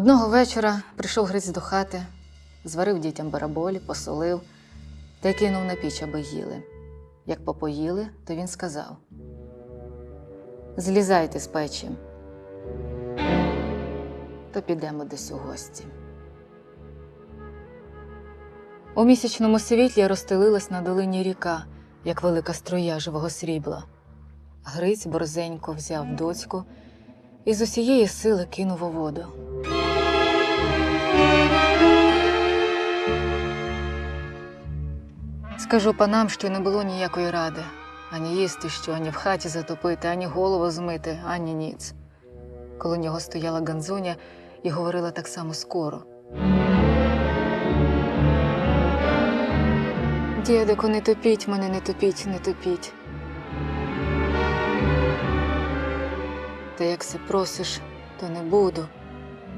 Одного вечора прийшов Гриць до хати, зварив дітям бараболі, посолив та й кинув на піч, аби їли. Як попоїли, то він сказав: Злізайте з печі, то підемо десь у гості. У місячному світлі розстелилась на долині ріка, як велика струя живого срібла. Гриць борзенько взяв доцьку і з усієї сили кинув у воду. Скажу панам, що не було ніякої ради ані їсти що, ані в хаті затопити, ані голову змити, ані ніц. Коло нього стояла Ганзуня і говорила так само скоро. Дідику, не топіть мене, не топіть, не топіть. Та як се просиш, то не буду.